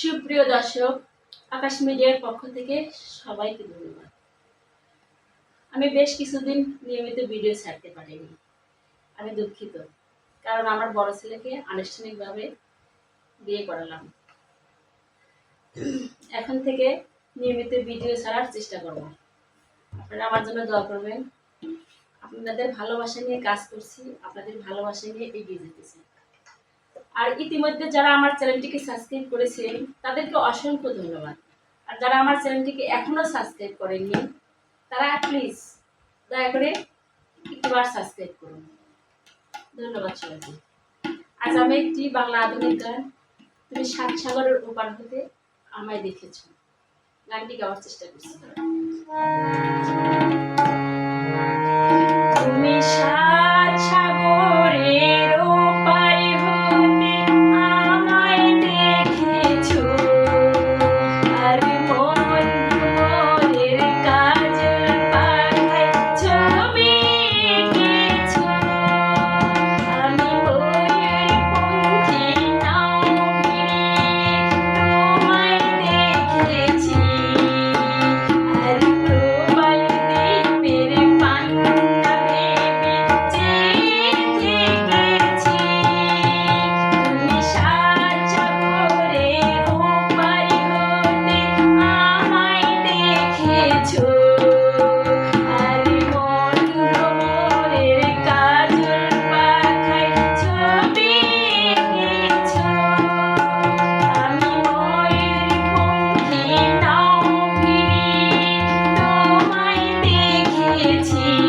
সুপ্রিয় দর্শক, আকাশ মিডিয়ার পক্ষ থেকে সবাইকে ধন্যবাদ। আমি বেশ কিছুদিন নিয়মিত ভিডিও ছাড়তে পারিনি। আমি দুঃখিত, কারণ আমার বড় ছেলেকে আনুষ্ঠানিকভাবে বিয়ে করালাম। এখন থেকে নিয়মিত ভিডিও ছাড়ার চেষ্টা করব। আপনারা আমার জন্য দোয়া করবেন। আপনাদের ভালোবাসা নিয়ে কাজ করছি, আপনাদের ভালোবাসা নিয়ে এগিয়ে যেতেছি। আর ইতিমধ্যে যারা আমার চ্যানেলটিকে সাবস্ক্রাইব করেছেন তাদেরকে অসংখ্য ধন্যবাদ। আর যারা আমার চ্যানেলটিকে এখনও সাবস্ক্রাইব করেননি, তারা প্লিজ দয়া করে একটিবার সাবস্ক্রাইব করুন। ধন্যবাদ সবাইকে। আজ আমি একটি বাংলা আধুনিক গান, তুমি সাত সাগরের ওপার হতে আমায় দেখেছ। গানটি গাওয়ার চেষ্টা করছি। তুমি সাত 一起。